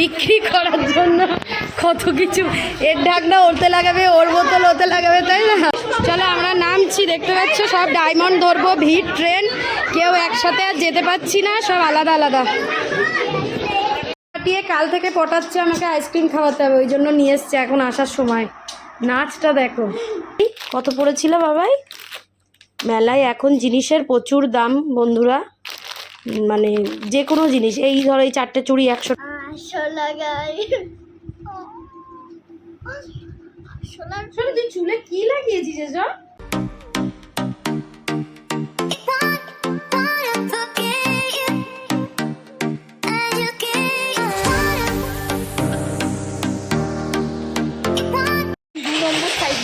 বিক্রি করার জন্য কত কিছু। এর ঢাকনা ওরতে লাগাবে, ওর বোতল ওতে লাগাবে, তাই না? চলো, আমরা নামছি, দেখতে পাচ্ছ, সব ডায়মন্ড ধরবো, ভিড় ট্রেন কেউ একসাথে আর যেতে পারছি না, সব আলাদা আলাদা। দিয়ে কাল থেকে পটাচ্ছে আমাকে আইসক্রিম খাওয়াতে হবে, ওই জন্য নিয়ে এসছে এখন আসার সময়। নাচটা দেখো। কত পড়েছিল বাবাই? মেলায় এখন জিনিসের প্রচুর দাম, বন্ধুরা। মানে যে কোনো জিনিস, এই ধরো এই চারটে চুড়ি একশো তুই চুলে কি লাগিয়েছিস এসব?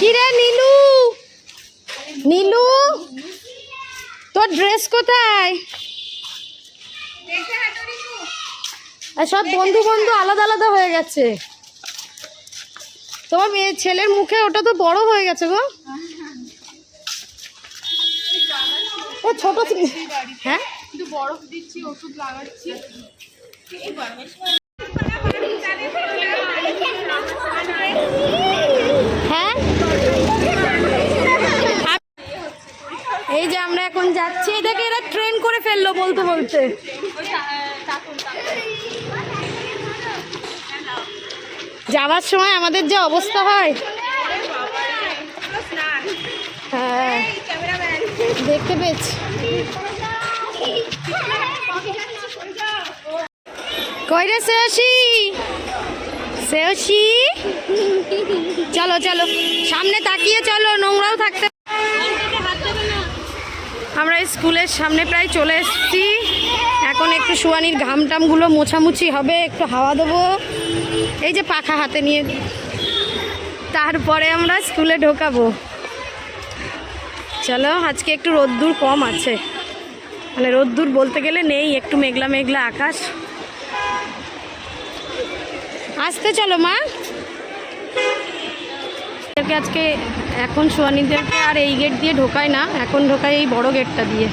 কিরে নীলু? নীলু? তোর ড্রেস কোথায়? আর সব বন্ধু বন্ধু আলাদা আলাদা হয়ে গেছে। তোমার মেয়ে ছেলের মুখে ওটা তো বড় হয়ে গেছে গো। ও ছোট হ্যাঁ? হ্যাঁ? এই যে আমরা এখন যাচ্ছি। এটাকে এরা ট্রেন করে ফেলল বলতে বলতে। যাওয়ার সময় আমাদের যে অবস্থা হয়। হ্যাঁ দেখতে পেয়েছি। কইরে শেষি শেষি চলো চলো, সামনে তাকিয়ে চলো, নোংরাও থাকতে আমরা স্কুলের সামনে প্রায় চলে এসেছি। এখন একটু সুয়ানির ঘাম টামগুলো মোছামুছি হবে, একটু হাওয়া দেবো। এই যে পাখা হাতে নিয়ে। তারপরে আমরা স্কুলে ঢোকাবো। চলো, আজকে একটু রোদ্দুর কম আছে। মানে রোদ্দুর বলতে গেলে নেই, একটু মেঘলা মেঘলা আকাশ। আসতে চলো মা। আজকে এখন সুহানিদেরকে আর এই গেট দিয়ে ঢোকায় না, এখন ঢোকায় এই বড় গেটটা দিয়ে।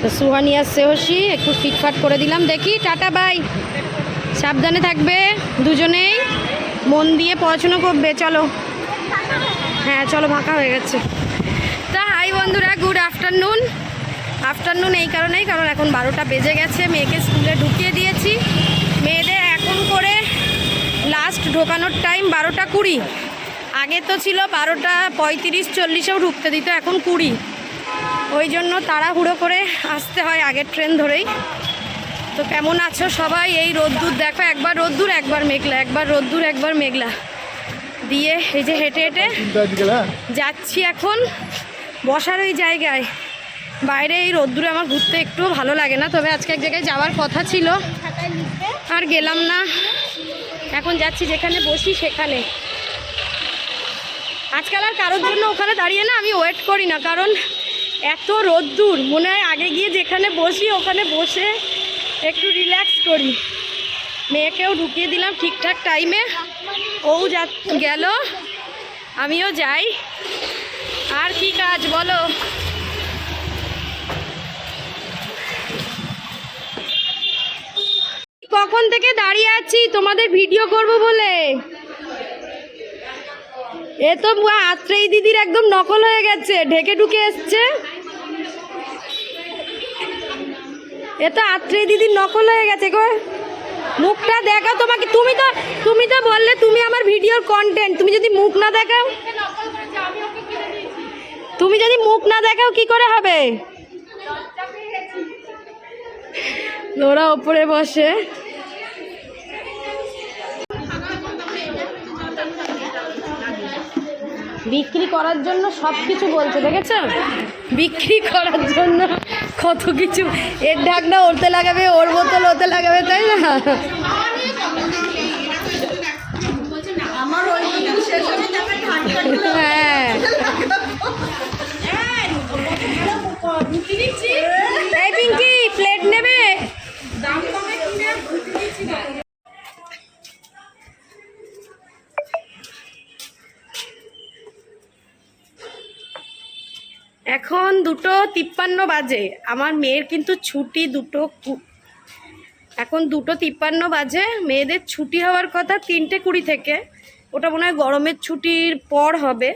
তো সুহানি আর সেহসি একটু ফিটফাট করে দিলাম। দেখি, টাটা, বাই। সাবধানে থাকবে দুজনেই। মন দিয়ে পড়াশুনো করবে, চলো। হ্যাঁ চলো, ফাঁকা হয়ে গেছে। তা, হাই বন্ধুরা, গুড আফটারনুন। আফটারনুন এই কারণেই, কারণ এখন বারোটা বেজে গেছে। মেয়েকে স্কুলে ঢুকিয়ে দিয়েছি। মেয়েদের এখন করে লাস্ট ঢোকানোর টাইম বারোটা কুড়ি। আগে তো ছিল বারোটা পঁয়ত্রিশ, চল্লিশেও ঢুকতে দিত, এখন কুড়ি। ওই জন্য তাড়াহুড়ো করে আসতে হয় আগের ট্রেন ধরেই। তো কেমন আছো সবাই? এই রোদ্দুর দেখো, একবার রোদ্দুর, একবার মেঘলা, একবার রোদ্দুর, একবার মেঘলা। দিয়ে এই যে হেঁটে হেঁটে যাচ্ছি এখন বসার ওই জায়গায়। বাইরে এই রোদ্দুরে আমার ঘুরতে একটুও ভালো লাগে না, তবে আজকে এক জায়গায় যাওয়ার কথা ছিল। আর গেলাম না। এখন যাচ্ছি যেখানে বসি সেখানে। আজকাল আর কারোর জন্য ওখানে দাঁড়িয়ে না আমি ওয়েট করি না, কারণ এত রোদ্দুর, মনে হয় আগে গিয়ে যেখানে বসি ওখানে বসে একটু রিল্যাক্স করি। মেয়েকেও ঢুকিয়ে দিলাম ঠিকঠাক টাইমে ও যা গেল, আমিও যাই। আর কি কাজ বলো? কখন থেকে দাঁড়িয়ে আছি? তোমাদের ভিডিও করব বলে। এ তো আত্রেই দিদির একদম নকল হয়ে গেছে ঢেকে ঢুকে এসছে। এ তো আত্রেই দিদির নকল হয়ে গেছে গো। মুখটা দেখাও তোমাকে তুমি তো তুমি তো বললে তুমি আমার ভিডিওর কন্টেন্ট তুমি যদি মুখ না দেখাও তুমি যদি মুখ না দেখাও কি করে হবে? ওরা ওপরে বসে। বিক্রি করার জন্য সব কিছু বলছে দেখেছ বিক্রি করার জন্য কত কিছু। এর ঢাকনা ওরতে লাগাবে ওর বোতল ওতে লাগাবে তাই না? হ্যাঁ। এখন দুটো তিপ্পান্ন বাজে। আমার মেয়ের কিন্তু ছুটি দুটো এখন দুটো তিপ্পান্ন বাজে। মেয়েদের ছুটি হওয়ার কথা তিনটে কুড়ি থেকে। ওটা মনে হয় গরমের ছুটির পর হবে।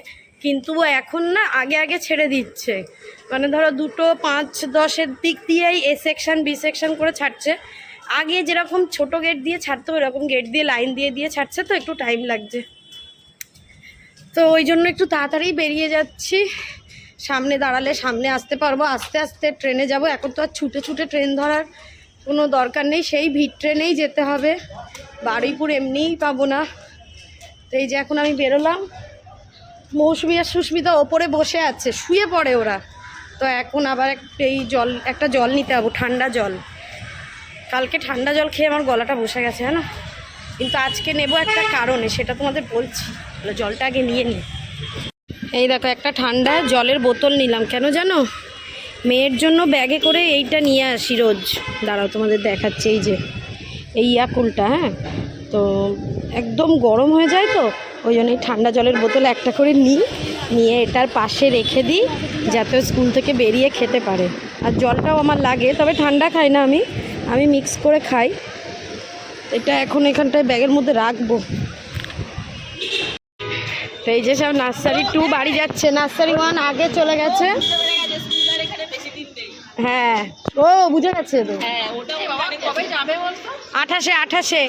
কিন্তু এখন না আগে আগে ছেড়ে দিচ্ছে। মানে ধরো দুটো পাঁচ দশের দিক দিয়েই এ সেকশন, বি সেকশন করে ছাড়ছে। আগে যেরকম ছোট গেট দিয়ে ছাড়তো, ওরকম গেট দিয়ে লাইন দিয়ে দিয়ে ছাড়ছে তো একটু টাইম লাগছে। তো ওই জন্য একটু তাড়াতাড়ি বেরিয়ে যাচ্ছি। সামনে দাঁড়ালে সামনে আসতে পারব, আস্তে আস্তে ট্রেনে যাব। এখন তো আর ছুটে ছুটে ট্রেন ধরার কোনো দরকার নেই, সেই ভিড় ট্রেনেই যেতে হবে। বারুইপুর এমনিই পাবো না। তো এই যে এখন আমি বেরোলাম। মৌসুমি আর সুস্মিতা ওপরে বসে আছে, শুয়ে পড়ে ওরা। তো এখন আবার এই জল, একটা জল নিতে যাব, ঠান্ডা জল। কালকে ঠান্ডা জল খেয়ে আমার গলাটা বসে গেছে, জানো? কিন্তু আজকে নেব একটা কারণে, সেটা তোমাদের বলছি। জলটা আগে নিয়ে নিই এই দেখো, একটা ঠান্ডা জলের বোতল নিলাম। কেন জানো? মেয়ের জন্য ব্যাগে করে এইটা নিয়ে আসি রোজ। দাঁড়াও, তোমাদের দেখাচ্ছে এই যে, এই ইয়াকুলটা হ্যাঁ? তো একদম গরম হয়ে যায় তো, ওই জন্য ঠান্ডা জলের বোতল একটা করে নিই, নিয়ে এটার পাশে রেখে দিই, যাতে স্কুল থেকে বেরিয়ে খেতে পারে। আর জলটাও আমার লাগে, তবে ঠান্ডা খাই না আমি। আমি মিক্স করে খাই। এটা এখন এখানটায় ব্যাগের মধ্যে রাখব। এই যে সব নার্সারি টু বাড়ি যাচ্ছে। নার্সারি ওয়ান আগে চলে গেছে। হ্যাঁ। ও, বুঝে গেছে তো। আঠাশে আঠাশে।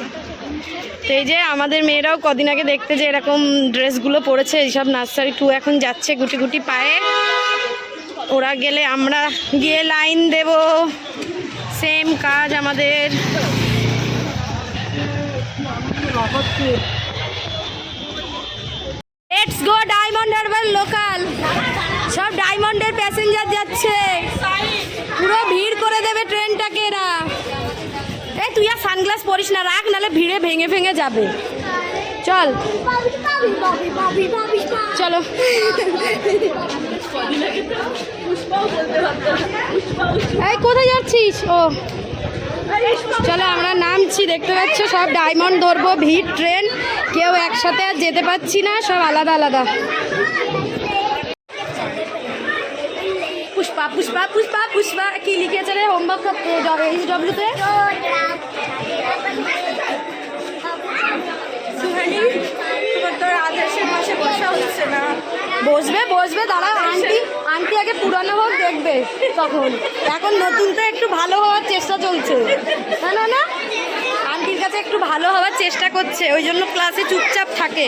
এই যে আমাদের মেয়েরাও কদিন আগে দেখতে যে এরকম ড্রেসগুলো পরেছে এইসব নার্সারি টু এখন যাচ্ছে গুটি গুটি পায়ে। ওরা গেলে আমরা গিয়ে লাইন দেব। সেম কাজ আমাদের। Let's go Diamond Harbour local সব ডায়মন্ডের প্যাসেঞ্জার যাচ্ছে। পুরো ভিড় করে দেবে ট্রেনটাকে এরা। এই তুই আর সানগ্লাস পরিস না, রাখ, নালে ভিড়ে ভেঙে ভেঙে যাবে। চল। চলো। এই, কোথায় যাচ্ছিস? ও। চলো, আমরা নামছি, দেখতে পাচ্ছ, সব ডায়মন্ড ধরবো, ভিড়, ট্রেন। কেউ একসাথে আর যেতে পারছি না সব আলাদা আলাদা। পুষ্পা পুষ্পা পুষ্পা পুষ্পা কি লিখেছে রে? হোমওয়ার্ক এইচ ডব্লিউতে বসবে বসবে দাঁড়া আন্টি আন্টি আগে পুরানো হোক দেখবে তখন এখন নতুন তো একটু ভালো হওয়ার চেষ্টা চলছে। না না না। কাছে একটু ভালো হওয়ার চেষ্টা করছে, ওই জন্য ক্লাসে চুপচাপ থাকে।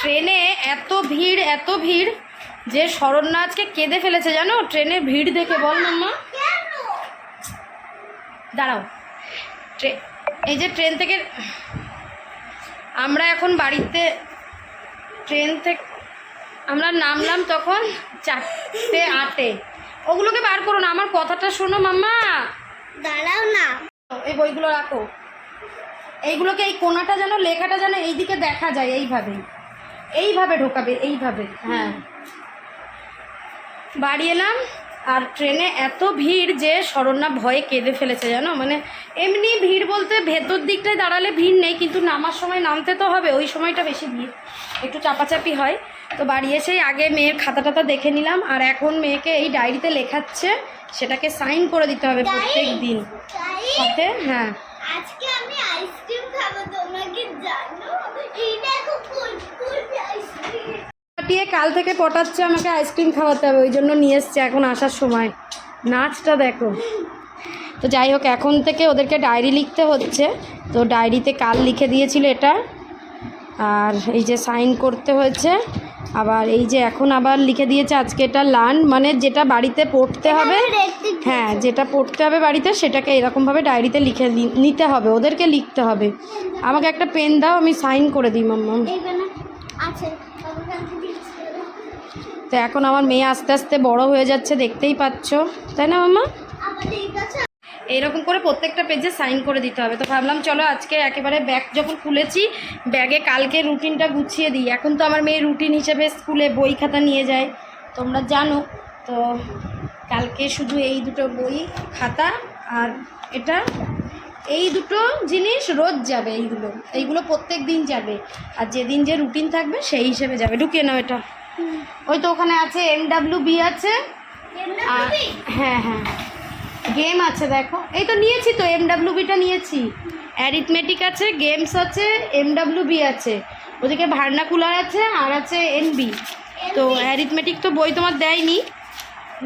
ট্রেনে এত ভিড় এত ভিড় যে শরণ্যা আজকে কেঁদে ফেলেছে, জানো? ট্রেনে ভিড় দেখে বল মাম্মা। দাঁড়াও। এই যে ট্রেন থেকে, আমরা এখন বাড়িতে, ট্রেন থেকে, আমরা নামলাম তখন চারটে আটে। ওগুলোকে বার করো না আমার কথাটা শোনো মাম্মা। দাঁড়াও না। এই বইগুলো রাখো। এইগুলোকে এই কোনাটা যেন লেখাটা যেন এইদিকে দেখা যায় এইভাবেই এইভাবে ঢোকাবে এইভাবে হ্যাঁ। বাড়ি এলাম। আর ট্রেনে এত ভিড় যে শরণ্যা ভয়ে কেঁদে ফেলেছে জানো? মানে এমনি ভিড় বলতে ভেতর দিকটায় দাঁড়ালে ভিড় নেই কিন্তু নামার সময় নামতে তো হবে ওই সময়টা বেশি ভিড়। একটু চাপাচাপি হয়। তো বাড়ি এসেই আগে মেয়ের খাতা টাতা দেখে নিলাম আর এখন মেয়েকে এই ডায়েরিতে লেখাচ্ছে সেটাকে সাইন করে দিতে হবে প্রত্যেক দিন। সাথে হ্যাঁ। আজকে আমি আইসক্রিম খাব তোমরা কি জানো এই দেখো ফুল ফুল আইসক্রিম পাঠিয়ে কাল থেকে পটাচ্ছে আমাকে আইসক্রিম খাওয়াতে হবে ওই জন্য নিয়ে এসছে এখন আসার সময়। নাচটা দেখো। তো যাই হোক এখন থেকে ওদেরকে ডায়েরি লিখতে হচ্ছে। তো ডায়েরিতে কাল লিখে দিয়েছিল এটা। আর এই যে সাইন করতে হয়েছে। আবার এই যে এখন আবার লিখে দিয়েছে আজকে এটা লার্ন মানে যেটা বাড়িতে পড়তে হবে হ্যাঁ যেটা পড়তে হবে বাড়িতে সেটাকে এরকমভাবে ডায়েরিতে লিখে নিতে হবে ওদেরকে লিখতে হবে। আমাকে একটা পেন দাও আমি সাইন করে দিই মাম্মা। আছে। তো এখন আমার মেয়ে আস্তে আস্তে বড় হয়ে যাচ্ছে, দেখতেই পাচ্ছ। তাই না কাছে এইরকম করে প্রত্যেকটা পেজে সাইন করে দিতে হবে। তো ভাবলাম, চলো আজকে একেবারে ব্যাগ যখন খুলেছি ব্যাগে কালকে রুটিনটা গুছিয়ে দিই। এখন তো আমার মেয়ে রুটিন হিসেবে স্কুলে বই খাতা নিয়ে যায়। তোমরা জানো, তো কালকে শুধু এই দুটো বই, খাতা আর এটা। এই দুটো জিনিস রোজ যাবে এইগুলো। এইগুলো প্রত্যেক দিন যাবে। আর যেদিন যে রুটিন থাকবে, সেই হিসেবে যাবে। ঢুকিয়ে নাও এটা। ওই তো ওখানে আছে এম ডাব্লিউ বি আছে। হ্যাঁ হ্যাঁ। গেম আছে দেখো। এই তো নিয়েছি তো এম ডাব্লিউ বিটা নিয়েছি। অ্যারিথমেটিক আছে গেমস আছে এম ডাব্লিউ বি আছে। ওদিকে ভার্নাকুলার আছে আর আছে এনবি তো অ্যারিথমেটিক তো বই তোমার দেয়নি।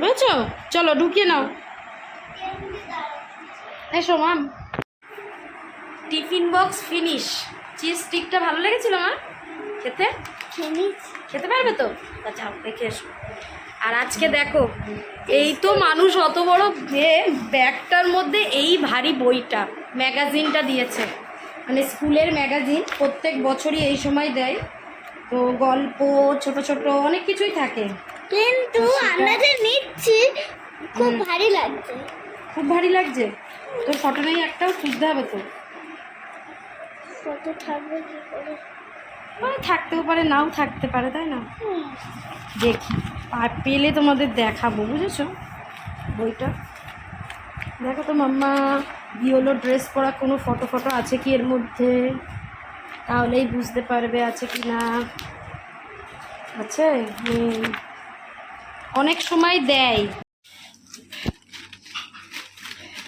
বুঝেছ? চলো ঢুকিয়ে নাও। এসো mum tiffin box finish cheese স্টিকটা ভালো লেগেছিল মা খেতে? ফিনিশ খেতে পারবে তো? আচ্ছা রেখে এসো। আর আজকে দেখো এই তো মানুষ অত বড় যে ব্যাগটার মধ্যে এই ভারী বইটা ম্যাগাজিনটা দিয়েছে। মানে স্কুলের ম্যাগাজিন প্রত্যেক বছরই এই সময় দেয়। তো গল্প ছোট ছোট অনেক কিছুই থাকে। কিন্তু আমরা যে নিচ্ছি খুব ভারী লাগছে। খুব ভারী লাগছে। তোর ফটো নেই একটাও? খুঁজতে হবে তো। কত থাকবে কি করে? মানে থাকতেও পারে, নাও থাকতে পারে, তাই না। দেখি, আর পেলে তোমাদের দেখাবো, বুঝেছ? বইটা। দেখো তো মাম্মা বিওলো ড্রেস পরা কোনো ফটো ফটো আছে কি এর মধ্যে? তাহলেই বুঝতে পারবে আছে কি না। আছে? অনেক সময় দেয়।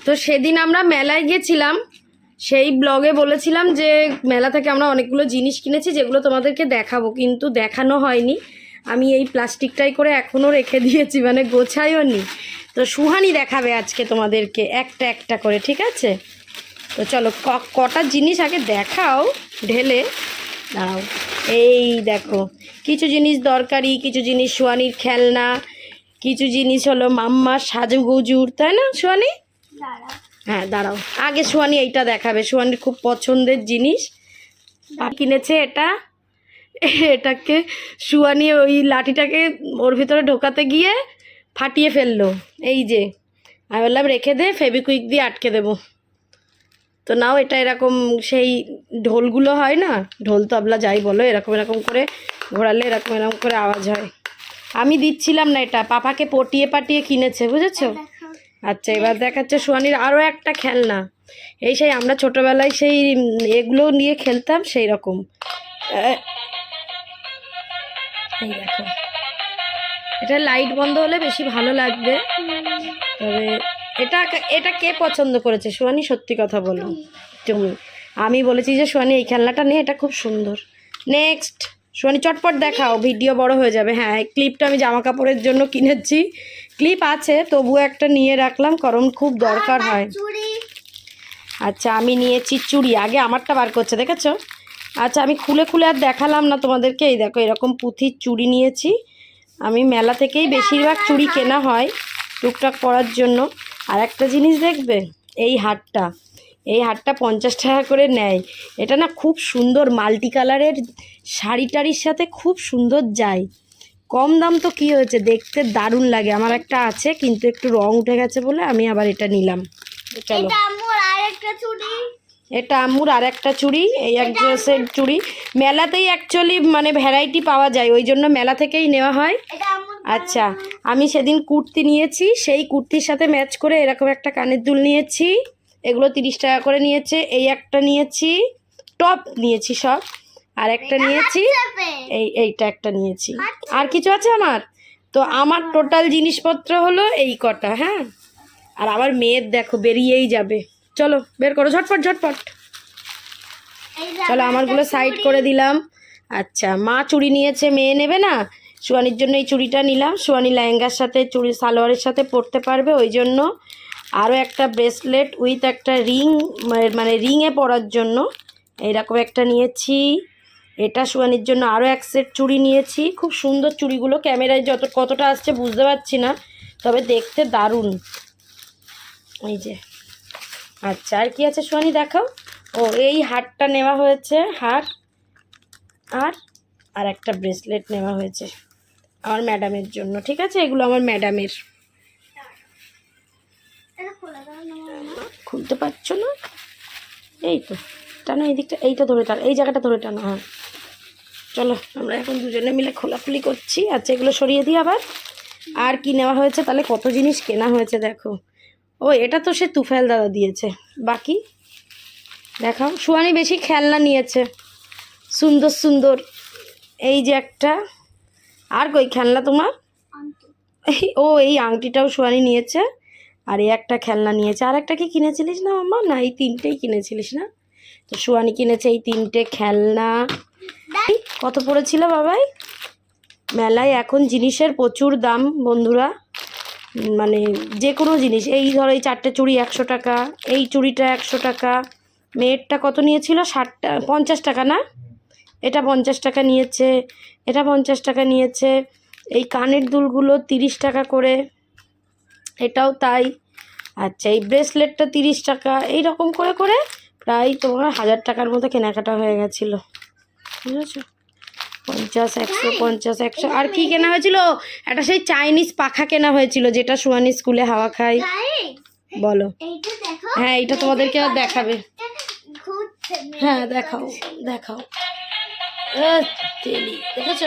তো সেদিন আমরা মেলায় গেছিলাম সেই ব্লগে বলেছিলাম যে, মেলা থেকে আমরা অনেকগুলো জিনিস কিনেছি, যেগুলো তোমাদেরকে দেখাবো, কিন্তু দেখানো হয়নি। আমি এই প্লাস্টিকটাই করে এখনও রেখে দিয়েছি মানে গোছাইও নি। তো সুহানি দেখাবে আজকে তোমাদেরকে, একটা একটা করে, ঠিক আছে? তো চলো কটা জিনিস আগে দেখাও, ঢেলে। দাঁড়াও, এই দেখো, কিছু জিনিস দরকারি, কিছু জিনিস সুহানির খেলনা, কিছু জিনিস হলো মাম্মার সাজুগুজুর, তাই না সুহানি? দাঁড়াও। হ্যাঁ দাঁড়াও। আগে সোয়ানি এইটা দেখাবে। সোয়ানির খুব পছন্দের জিনিস। কিনেছে এটা। এটাকে সুয়ানি ওই লাঠিটাকে ওর ভিতরে ঢোকাতে গিয়ে ফাটিয়ে ফেলল। এই যে। আমি বললাম, রেখে দে ফেবিকুইক দিয়ে আটকে দেবো। তো নাও, এটা এরকম সেই ঢোলগুলো হয় না? ঢোল, তবলা, যাই বলো, এরকম এরকম করে ঘোরালে এরকম এরকম করে আওয়াজ হয়। আমি দিচ্ছিলাম না এটা। পাপাকে পটিয়ে পাটিয়ে কিনেছে, বুঝেছ? আচ্ছা এবার দেখাচ্ছে সোয়ানির আরও একটা খেলনা। এই সেই আমরা ছোটোবেলায় সেই এগুলো নিয়ে খেলতাম সেই রকম। এটা লাইট বন্ধ হলে বেশি ভালো লাগবে। তবে এটা এটা কে পছন্দ করেছে? সোয়ানি সত্যি কথা বলো। তুমি। আমি বলেছি যে সোয়ানি এই খেলনাটা নিয়ে এটা খুব সুন্দর। নেক্সট সোয়ানি চটপট দেখাও, ভিডিও বড় হয়ে যাবে। হ্যাঁ এই ক্লিপটা আমি জামা কাপড়ের জন্য কিনেছি। ক্লিপ আছে তবুও একটা নিয়ে রাখলাম কারণ খুব দরকার হয়। আচ্ছা আমি নিয়েছি চুড়ি আগে আমারটা বার করছে দেখেছ? আচ্ছা আমি খুলে খুলে আর দেখালাম না তোমাদেরকে এই দেখো এরকম পুঁথির চুড়ি নিয়েছি। আমি মেলা থেকেই বেশিরভাগ চুড়ি কেনা হয় টুকটাক পরার জন্য। আর একটা জিনিস দেখবে এই হারটা এই হারটা পঞ্চাশ টাকা করে নেয়। এটা না খুব সুন্দর মাল্টি কালারের শাড়ি টাড়ির সাথে খুব সুন্দর যায়। কম দাম তো কী হয়েছে? দেখতে দারুণ লাগে। আমার একটা আছে কিন্তু একটু রং উঠে গেছে বলে আমি আবার এটা নিলাম। চলো। এটা আম্মুর আর একটা চুড়ি এই এক ড্রেসের চুড়ি। মেলাতেই অ্যাকচুয়ালি মানে ভ্যারাইটি পাওয়া যায় ওই জন্য মেলা থেকেই নেওয়া হয়। আচ্ছা আমি সেদিন কুর্তি নিয়েছি সেই কুর্তির সাথে ম্যাচ করে এরকম একটা কানের দুল নিয়েছি। এগুলো তিরিশ টাকা করে নিয়েছে এই একটা নিয়েছি টপ নিয়েছি সব। আর একটা নিয়েছি। এই এইটা একটা নিয়েছি। আর কিছু আছে আমার? তো আমার টোটাল জিনিসপত্র হলো এই কটা হ্যাঁ? আর আমার মেয়ের দেখো বেরিয়েই যাবে। চলো বের করো ঝটপট ঝটপট। চলো আমার আমারগুলো সাইড করে দিলাম। আচ্ছা মা চুড়ি নিয়েছে মেয়ে নেবে না? সুয়ানির জন্য এই চুড়িটা নিলাম। সুয়ানি লেহেঙ্গার সাথে চুড়ি সালোয়ারের সাথে পরতে পারবে ওই জন্য। আরও একটা ব্রেসলেট উইথ একটা রিং মানে রিংয়ে পরার জন্য। এইরকম একটা নিয়েছি। এটা সুয়ানির জন্য আরও এক সেট চুড়ি নিয়েছি। খুব সুন্দর চুড়িগুলো। ক্যামেরায় যত, কতটা আসছে বুঝতে পারছি না, তবে দেখতে দারুণ। এই যে। আচ্ছা আর কি আছে সোয়ানি দেখাও। ও, এই হারটা নেওয়া হয়েছে, হার, আর আর একটা ব্রেসলেট নেওয়া হয়েছে আমার ম্যাডামের জন্য। ঠিক আছে? এগুলো আমার ম্যাডামের। খুলতে পারছ না? এই তো। টানো এই দিকটা এইটা ধরে টানো এই জায়গাটা ধরে টানো। হ্যাঁ। চলো আমরা এখন দুজনে মিলে খোলাখুলি করছি। আচ্ছা এগুলো সরিয়ে দিই আবার। আর কি নেওয়া হয়েছে তাহলে কত জিনিস কেনা হয়েছে দেখো। ও এটা তো সে তুফাইল দাদা দিয়েছে। বাকি? দেখাও। সুয়ানি বেশি খেলনা নিয়েছে। সুন্দর সুন্দর। এই যে একটা। আর কই খেলনা তোমার? ও এই আংটিটাও সোয়ানি নিয়েছে। আর এই একটা খেলনা নিয়েছে। আর একটা কি কিনেছিলিস না মাম্মা না এই তিনটেই কিনেছিলিস না? তো সোয়ানি কিনেছে এই তিনটে খেলনা। কত পড়েছিল বাবাই? মেলায় এখন জিনিসের প্রচুর দাম বন্ধুরা। মানে যে কোনো জিনিস, এই ধরো এই চারটে চুড়ি একশো টাকা, এই চুড়িটা একশো টাকা, মেয়েরটা কত নিয়েছিল? ষাটটা পঞ্চাশ টাকা না? এটা পঞ্চাশ টাকা নিয়েছে, এটা পঞ্চাশ টাকা নিয়েছে, এই কানের দুলগুলো তিরিশ টাকা করে, এটাও তাই। আচ্ছা এই ব্রেসলেটটা তিরিশ টাকা এই রকম করে করে প্রায় তোমার হাজার টাকার মতো কেনাকাটা হয়ে গেছিল। বুঝেছ? পঞ্চাশ একশো পঞ্চাশ একশো। আর কি কেনা হয়েছিল? একটা সেই চাইনিজ পাখা কেনা হয়েছিল যেটা সুয়ানি স্কুলে হাওয়া Guys, বলো। হ্যাঁ এইটা তোমাদেরকে আর দেখাবে। হ্যাঁ দেখাও দেখাও। দেখেছ?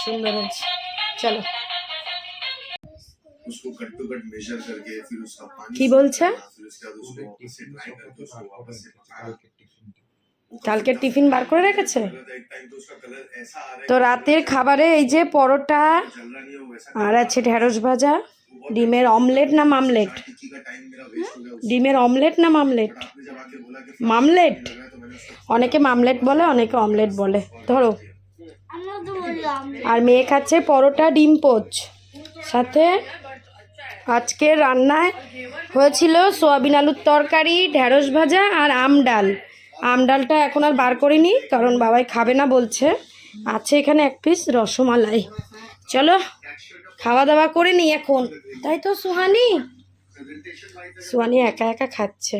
সুন্দর আছে চলো। उसको कट टू कट मेजर करके फिर उसका पानी কি বলছে फिर उसके बाद उसको वापस से ड्राई करके उसको वापस से पकाया কালকের টিফিন বার করে রেখেছে एक टाइम तो उसका कलर ऐसा आ रहा তো রাতের খাবারে এই যে পরোটা है जल रहा नहीं है वो वैसा আর আছে ঢেঁড়স ভাজা ডিমের অমলেট না মামলেট टिक्की का टाइम मेरा वेस्ट हो गया ডিমের অমলেট না মামলেট आपने जब आके बोला कि মামলেট लग रहा है तो मैंने उसको অনেকে মামলেট বলে অনেকে অমলেট বলে ধরো আমরা তো বললাম আর মেয়ে খাচ্ছে পরোটা ডিম পোচ সাথে আজকে রান্নায় হয়েছিল সোয়াবিন আলুর তরকারি, ঢেঁড়স ভাজা আর আম ডাল। আম ডালটা এখন আর বার করিনি, কারণ বাবাই খাবে না বলছে। আছে এখানে এক পিস রসমালাই। চলো খাওয়া দাওয়া করে নিই এখন। তাই তো, সুহানি? সুহানি একা একা খাচ্ছে।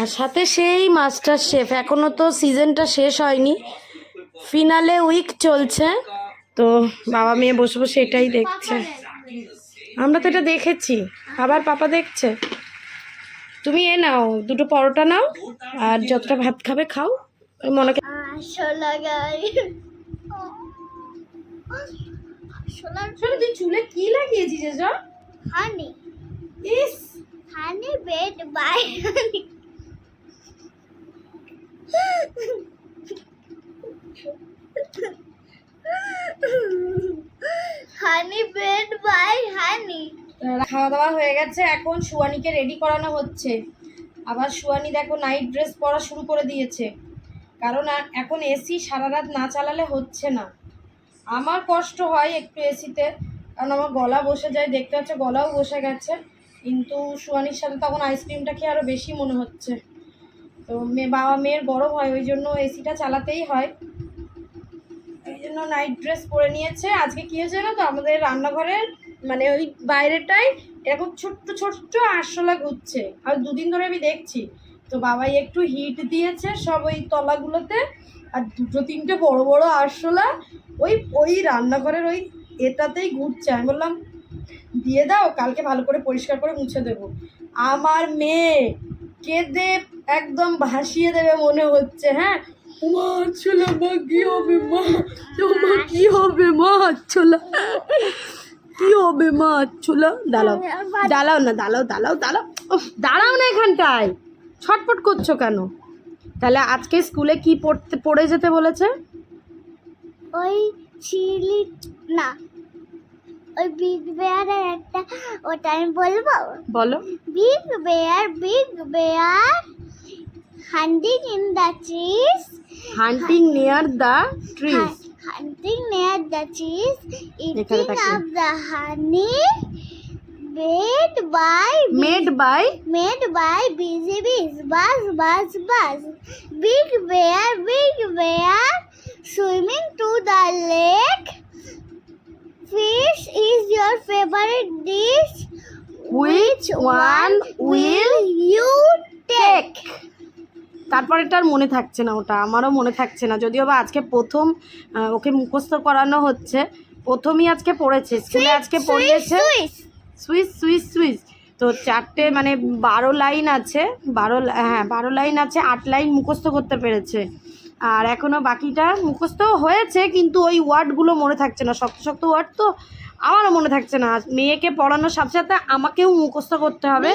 আর সাথে সেই মাস্টার শেফ এখনও তো সিজনটা শেষ হয়নি। ফিনালে উইক চলছে। তো বাবা মেয়ে বসে বসে এটাই দেখছে। আমরা তো এটা দেখেছি। আবার পাপা দেখছে। তুমি এ নাও দুটো পরোটা নাও আর যতটা ভাত খাবে খাও। মনে তুই চুলে কি লাগিয়েছিস এসব? হানি। ইস! Honey bed bye honey. Honey bed bye honey খাওয়া দাওয়া হয়ে গেছে, এখন সুয়ানিকে রেডি করানো হচ্ছে। আবার সুয়ানি দেখো নাইট ড্রেস পরা শুরু করে দিয়েছে। কারণ এখন এসি সারা রাত না চালালে হচ্ছে না। আমার কষ্ট হয় একটু এসিতে কারণ আমার গলা বসে যায়, দেখতে হচ্ছে গলাও বসে গেছে। কিন্তু সুয়ানির সাথে তখন আইসক্রিমটা খেয়ে আরও বেশি মনে হচ্ছে। তো মেয়ে বাবা মেয়ের গরম হয়, ওই জন্য এসিটা চালাতেই হয়। জন্য নাইট ড্রেস পরে নিয়েছে। আজকে কি হয়েছে না তো? আমাদের রান্নাঘরের মানে ওই বাইরেটাই এরকম ছোট্ট ছোট্ট আরশোলা ঘুরছে। আর দুদিন ধরে আমি দেখছি। তো বাবাই একটু হিট দিয়েছে সব ওই তলাগুলোতে। আর দুটো তিনটে বড় বড় আরশোলা ওই ওই রান্নাঘরের ওই এটাতেই ঘুরছে। আমি বললাম, দিয়ে দাও, কালকে ভালো করে পরিষ্কার করে মুছে দেবো। আমার মেয়ে কেঁদে একদম ভাসিয়ে দেবে মনে হচ্ছে হ্যাঁ? মা ছোলা মা কি হবে মা? মা কি হবে মা? ছোলা কি হবে মা? ছোলা দাঁড়াও। দাঁড়াও না দাঁড়াও দাঁড়াও দাঁড়াও। দাঁড়াও না এখানটায়। ছটপট করছ কেন? তাহলে আজকে স্কুলে কি পড়তে পড়ে যেতে বলেছে? ওই চিলি না ওই বিগ বেয়ারের একটা ওটা আমি বলব? বলো। Big bear big bear hunting in the trees. Hunting near the trees. Hunting near the trees. Eating of the honey. Made by made by? Made by busy bees. Buzz buzz buzz. Big bear big bear. Swimming to the lake. Fish is your favorite dish. Which one will you take? তারপর এটা আর মনে থাকছে না ওটা আমারও মনে থাকছে না। যদিও বা আজকে প্রথম ওকে মুখস্থ করানো হচ্ছে প্রথমই আজকে পড়েছে স্কুলে আজকে পড়িয়েছে। সুইচ। সুইচ সুইস তো চারটে মানে বারো লাইন আছে বারো হ্যাঁ বারো লাইন আছে আট লাইন মুখস্থ করতে পেরেছে। আর এখনও বাকিটা মুখস্থ হয়েছে কিন্তু ওই ওয়ার্ডগুলো মনে থাকছে না। শক্ত শক্ত ওয়ার্ড তো আমারও মনে থাকছে না। মেয়েকে পড়ানোর সাথে সাথে আমাকেও মুখস্থ করতে হবে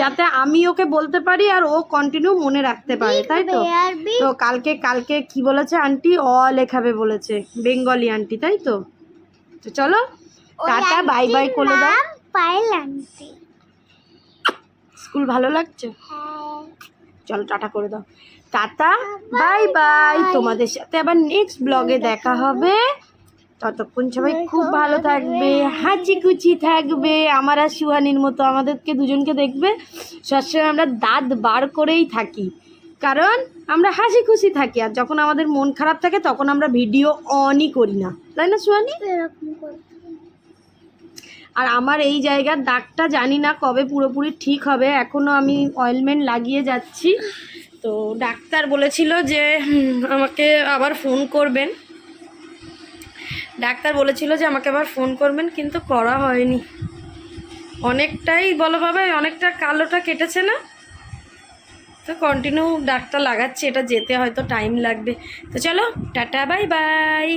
যাতে আমি ওকে বলতে পারি আর ও কন্টিনিউ মনে রাখতে পারে তাই তো? তো কালকে কালকে কি বলেছে আন্টি অ লেখাবে বলেছে বেঙ্গলি আন্টি তাই তো? তো চলো টাটা বাই বাই করে দাও। পায়েল আন্টি স্কুল ভালো লাগছে? হ্যাঁ। চলো টাটা করে দাও। টাটা বাই বাই তোমাদের সাথে আবার নেক্সট ব্লগে দেখা হবে। ততক্ষণ সবাই খুব ভালো থাকবে হাঁচি কুচি থাকবে আমার আর সুহানির মতো আমাদেরকে দুজনকে দেখবে। সবসময় আমরা দাঁত বার করেই থাকি কারণ আমরা হাসি খুশি থাকি আর যখন আমাদের মন খারাপ থাকে তখন আমরা ভিডিও অনই করি না। তাই না সুহানি? আর আমার এই জায়গার দাগটা জানি না কবে পুরোপুরি ঠিক হবে এখনও আমি অয়েলমেন্ট লাগিয়ে যাচ্ছি। তো ডাক্তার বলেছিল যে আমাকে আবার ফোন করবেন। ডাক্তার বলেছিল যে আমাকে আবার ফোন করবেন, কিন্তু করা হয়নি। অনেকটাই বলো বাবা অনেকটা কালোটা কেটেছে না? তো কন্টিনিউ ডাক্তার লাগাচ্ছি, এটা যেতে হয়তো টাইম লাগবে। তো চলো, টাটা বাই বাই